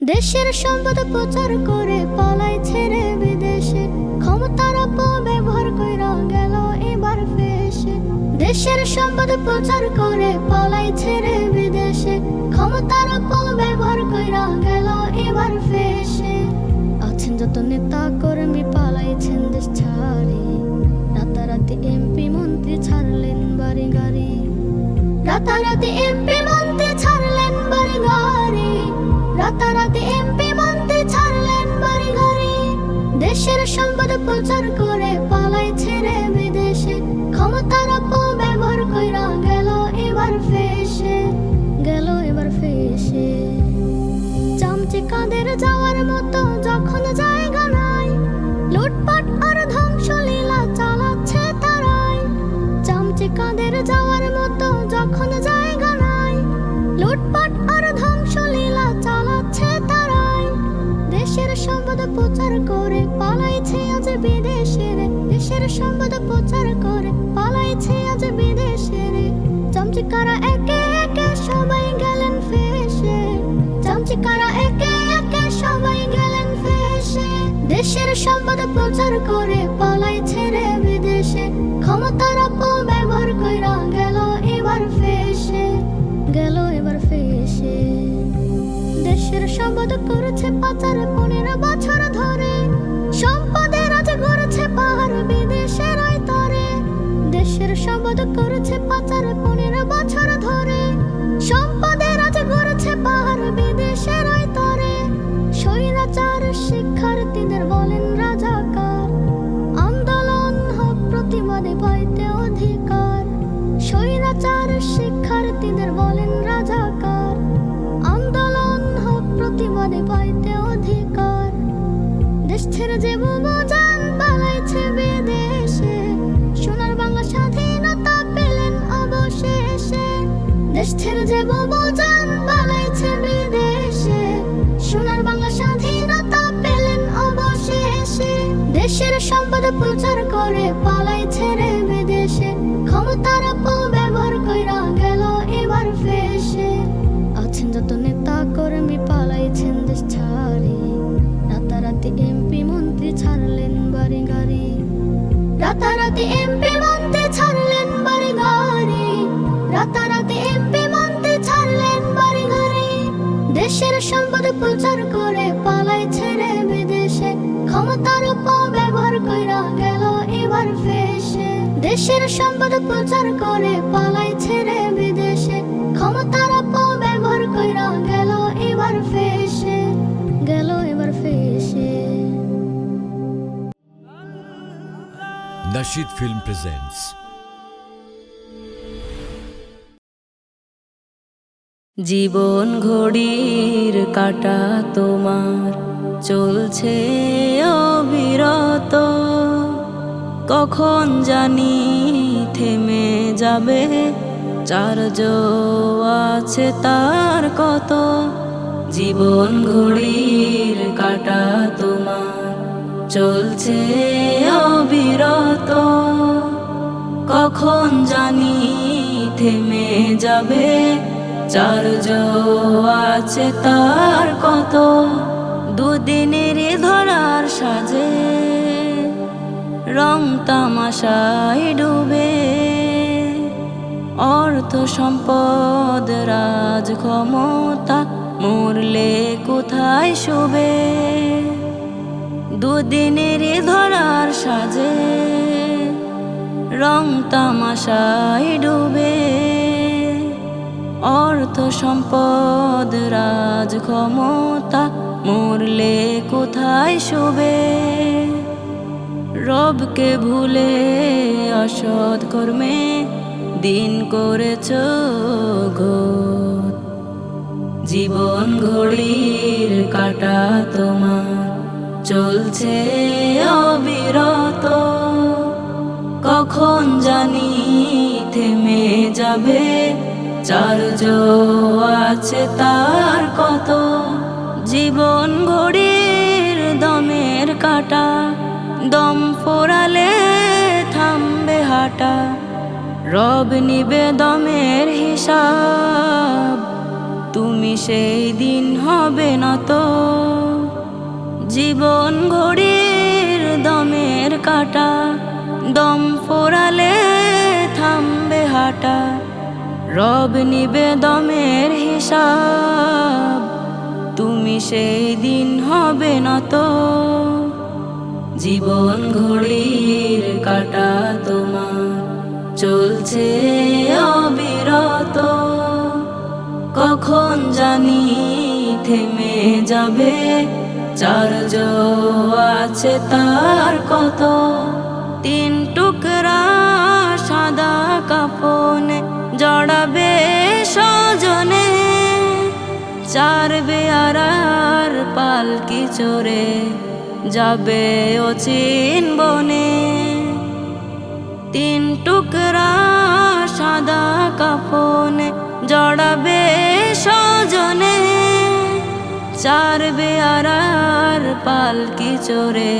দেশের সম্পদ প্রচার করে পালাই ছেড়ে বিদেশে। ক্ষমতার অপব্যবহার কইরা গেল এবার ফেসে। দেশের সম্পদ প্রচার করে পালাই ছেড়ে বিদেশে। ক্ষমতার অপব্যবহার কইরা গেল এবার ফেসে। আছেন যত নেতা কর্মী পালাইছেন দেশ ছাড়ে। রাতারাতি এমপি মন্ত্রী ছাড়লেন বাড়ি গাড়ি। রাতারাতি এমপি মন্ত্রী ছাড়লেন বাড়ি গাড়ি। রাতারাতি এমপি মন্ত্রী ছাড়লেন বাড়ি গাড়ি দেশের সম্পদ প্রচার করে পালাই ছেড়ে বিদেশে। ক্ষমতার অপব্যবহার কইরা গেল এবার ফেসে, গেল এবার ফেসে। চামচে কাদের যাওয়ার মতো যখন জায়গা নাই, লুটপাট আর ধ্বংসলীলা চালাচ্ছে তারাই। চামচে কাদের যাওয়ার আজ বিদেশের, দেশের সম্পদ প্রচার করে। পালাইছে বিদেশের। চামচিকারা একে একে সবাই গেলেন ফেসে। একে একে সবাই গেলেন ফেসে। দেশের সম্পদ প্রচার করে পালাইছে রে বিদেশে। ক্ষমতার অপব্যবহার কইরা গেল এবার ফেসে। গেল এবার ফেসে। দেশের সম্পদ করেছে পাচার, পনেরো বছর ধরে। পাহাড় বিদেশের তরে। দেশের সম্পদ করেছে পাচার পনেরো বছর ধরে। সম্পদের দেশ ছেড়ে যে বোমাজান পালাইছে বিদেশে সোনার বাংলা স্বাধীনতা পেলেন অবশেষে। দেশের সম্পদ প্রচার করে পালাইছে রে বিদেশে। ক্ষমতার অপব্যবহার কইরা গেল এবার ফেসে। আছেন যত নেতা কর্মী, পালাইছেন দেশ ছাড়ে। রাতারাতি এমপি মন্ত্রী ছাড়লেন বাড়ি গাড়ি। রাতারাতি এমপি দেশের সম্পদ প্রচার করে পালাই ছেড়ে বিদেশে। ক্ষমতার অপব্যবহার কইরা গেল এবার ফেসে। দেশের সম্পদ প্রচার করে পালাই ছেড়ে বিদেশে। ক্ষমতার অপব্যবহার কইরা গেল এবার ফেসে। গেল এবার ফেসে। Nashid Film presents জীবন ঘড়ির কাটা তোমার, চলছে অবিরত। কখন জানি থেমে যাবে চার্জ আছে তার কত। জীবন ঘড়ির কাটা তোমার, চলছে অবিরত। কখন জানি থেমে যাবে চার্জ আছে তার কত? দুদিনের ধরার সাজে রং তামাশায় ডুবে। অর্থ সম্পদ, রাজ ক্ষমতা, মরলে কোথায় শুবে? দুদিনের ধরার সাজে রং তামাশায় ডুবে। অর্থ সম্পদ রাজ ক্ষমতা মরলে কোথায় শুবে? রবকে ভুলে অসৎ কর্মে দিন করেছ ঘোর। জীবন ঘড়ির কাটা তোমার, চলছে অবিরত। কখন জানি থেমে যাবে চার্জ আছে তার কত? জীবন ঘড়ির দমের কাটা, দম ফোরালে থামবে হাঁটা। রব নিবে দমের হিসাব, তুমি সেই দিন হবে না তো জীবন ঘড়ির দমের কাটা, দম ফোরালে থামবে হাঁটা। রব নিবে দমের হিসাব, তুমি সেই দিন হবে না তো জীবন ঘড়ির কাটা তোমার, চলছে অবিরত। কখন জানি থেমে যাবে চার্জ আছে তার কত। তিন টুকরা সাদা কাপনে চার বেয়ারার পালকি চড়ে যাবে অচিন বনে। তিন টুকরা সাদা কাপনে জড়াবে সজনে। চার বেয়ারার পালকি চড়ে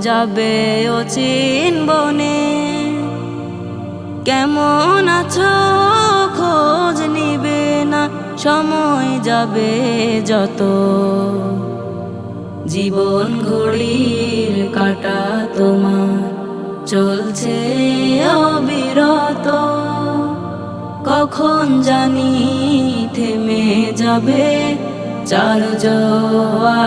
যাবে অচিন বনে। কেমন আছো খোঁজ নিবে সময় যাবে যত। জীবন ঘড়ির কাটা তোমার, চলছে অবিরত। কখন জানি থেমে যাবে, চার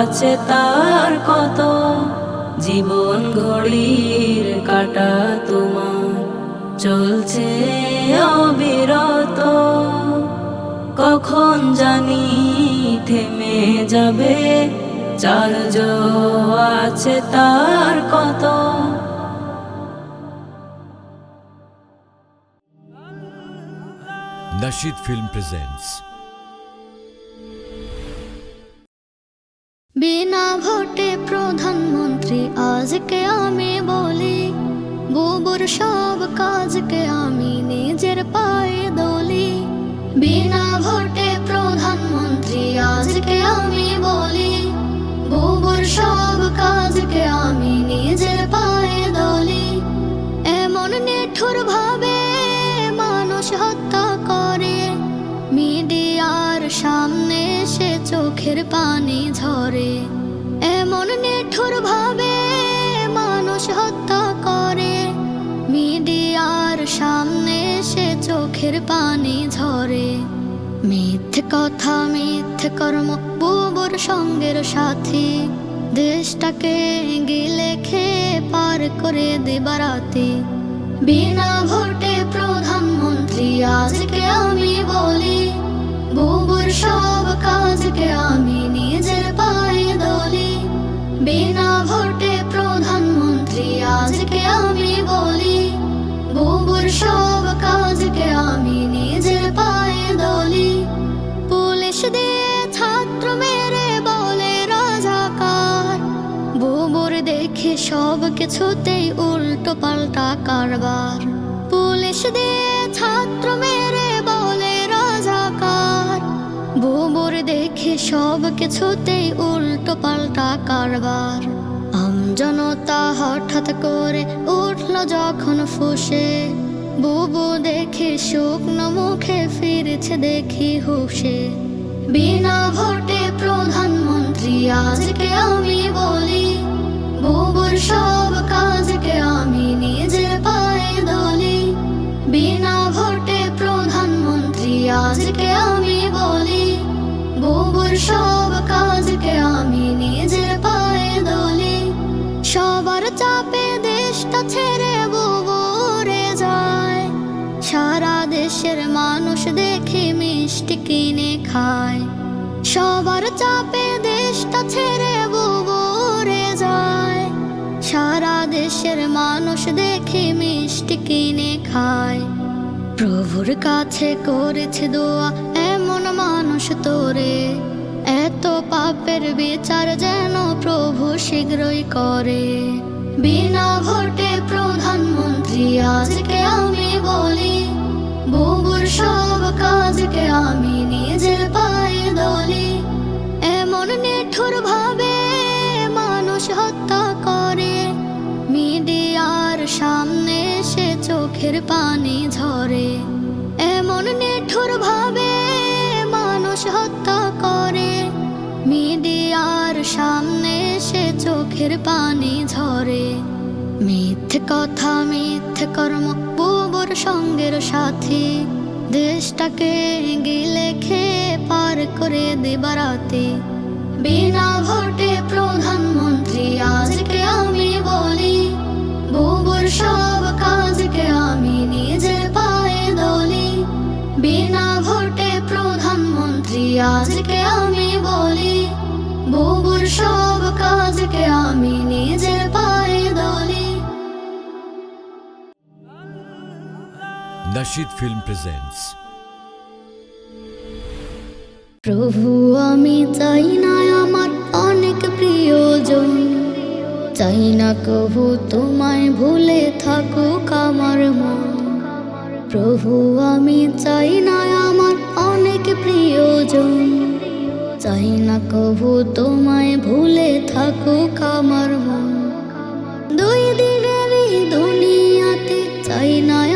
আছে তার কত। জীবন ঘড়ির কাটা তোমার, চলছে অবিরত। কখন জানি থেমে যাবে? চার্জ আছে তার কত? Nashid Film presents বিনা ভোটে প্রধানমন্ত্রী আজকে আমি বলি বুবুর সব কাজকে আমি নিজের পায়ে দলি। বিনা ভোটে প্রধানমন্ত্রী, আজকে আমি বলি, বুবুর সব কাজকে আমি নিজের পায়ে দলি। এমন নিঠুর ভাবে মানুষ হত্যা করে, মিডিয়ার সামনে সে চোখের পানি ঝরে। এমন নিঠুর ভাবে মানুষ হত্যা চোখের পানি ঝরে। মিথ্যে কথা, মিথ্যে কর্ম, বুবুর সঙ্গের সাথী। দেশটাকে গিলে খেয়ে পার করে দেবারাতে বিনা ভোটে প্রধানমন্ত্রী আজকে আমি বলি, বুবুর সব কাজকে আমি নিজের পায়ে দলি। বিনা ভোটে প্রধানমন্ত্রী আজকে আমি বলি বুবুর সব কাজকে আমি নিজের পায়ে দলি। পুলিশ দিয়ে ছাত্র মেরে বলে রাজাকার। বুবুর দেখে সব কিছুতেই উল্টো পাল্টা কারবার। পুলিশ দিয়ে ছাত্র মেরে বলে রাজাকার। বুবুর দেখে সব কিছুতেই উল্টো পাল্টা কারবার। আমজনতা হঠাৎ করে উঠল যখন ফুসে। বুবু দেখে শুকনো মুখে ফিরেছে, দেখি হুসে বিনা ভোটে প্রধানমন্ত্রী আজকে মানুষ দেখে মিষ্টি কিনে খায়। সবার চাপে দেশটা ছেড়ে বুবুরে যায়। সারা দেশের মানুষ দেখে মিষ্টি কিনে খায়। প্রভুর কাছে করেছে দোয়া এমন মানুষ তোরে। এত পাপের বিচার যেন প্রভু শীঘ্রই করে। বিনা ভোটে প্রধানমন্ত্রী আজকে আমি বলি কাজকে আমি নিজের পায়ে দলি। এমন নিঠুর ভাবে মানুষ হত্যা করে। মিডিয়ার সামনে সে চোখের পানি ঝরে। এমন নিঠুর ভাবে মানুষ হত্যা করে। মিডিয়ার সামনে সে চোখের পানি ঝরে। মিথ্যে কথা, মিথ্যে কর্ম বুবুর সঙ্গের সাথী। দেশটাকে গিলে খেয়ে পার করে দেবারাতে বিনা ভোটে প্রধানমন্ত্রী আজকে আমি বলি, বুবুর সব কাজকে আমি নিজের পায়ে দলি। বিনা ভোটে প্রধানমন্ত্রী আজকে আমি বলি, বুবুর সব কাজকে আমি নিজের পায়ে Nashid Film presents. প্রভু, আমি চাই না আমার অনেক প্রিয়জন। চাই না কবু তোমায় ভুলে থাকুক আমার মন। প্রভু, আমি চাই না আমার অনেক প্রিয়জন। চাই না কবু তোমায় ভুলে থাকুক আমার মন। দুই দিনের দুনিয়াতে চাই না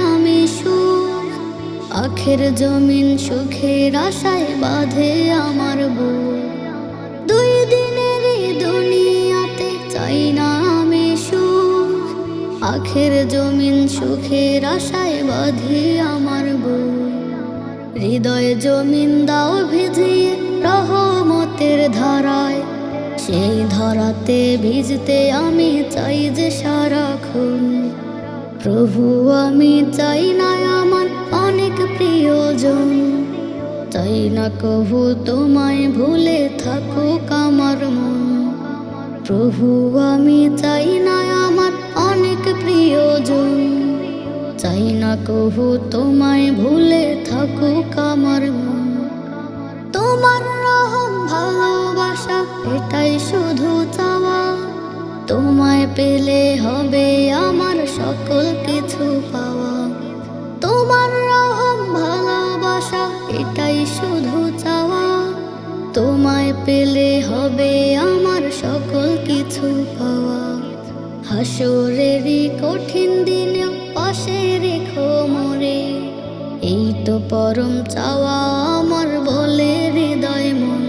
আখের জমিন সুখের আশায় বাঁধে আমার বুক। দুই দিনের দুনিয়াতে চাই না আমি সুখ। আখের জমিন সুখের আশায় বাঁধে আমার বুক। হৃদয় জমিন দাও ভিজিয়ে রহমতের ধারায়। সেই ধরাতে ভিজতে আমি চাই যে সারাক্ষণ। প্রভু, আমি চাই না আমার প্রিয়জন চাই না কহু তোমায় ভুলে থাকুক আমার মন? প্রভু, আমি চাই না আমার অনেক প্রিয়জন, চাই না কহু তোমায় ভুলে থাকুক আমার মন? তোমার রহম, ভালোবাসা, এটাই শুধু চাওয়া। তোমায় পেলে হবে আমার সকল কিছু পাওয়া। তোমার ভালোবাসা, এটাই শুধু চাওয়া। তোমায় পেলে হবে আমার সকল কিছু পাওয়া। হাসরেরই কঠিন দিনে পাশে রেখো মোরে এই তো পরম চাওয়া আমার বলে হৃদয় মন।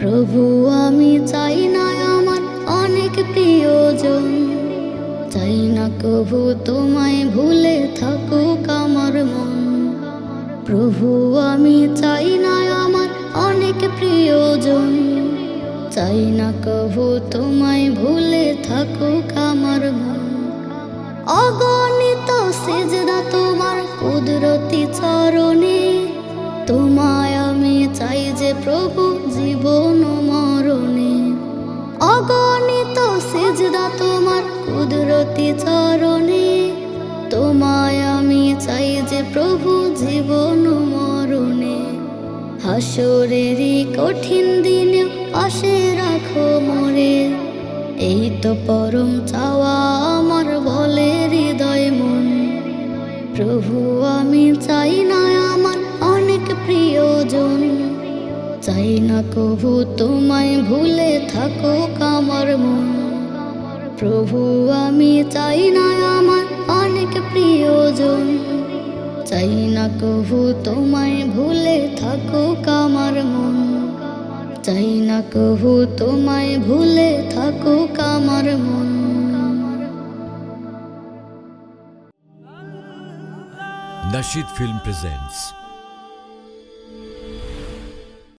প্রভু, আমি চাই না আমার অনেক প্রিয়জন। চাই না কবু তোমায় ভুলে মন প্রভু, আমি চাই না আমার অনেক প্রিয়জন। চাই না কবু তোমায় ভুলে থাকুক আমার মন। অগণিত সেজদা তোমার কুদরতি চরণে। তোমায় আমি চাই যে প্রভু জীবন মরণে। অগণিত সেজদা তোমার কুদরতি চরণে। হাসরেরই কঠিন দিনে পাশে রাখো মোরে। এই তো পরম চাওয়া আমার বলে হৃদয় মন। প্রভু, আমি চাই না আমার অনেক প্রিয়জন। চাই না কবু তোমায় ভুলে থাকুক আমার মন। প্রভু, আমি চাই না আমার অনেক প্রিয়জন। চাই না কহু, তোমায় ভুলে থাকুক আমার মন। চাই না কহু, তোমায় ভুলে থাকুক আমার মন। Nashid film presents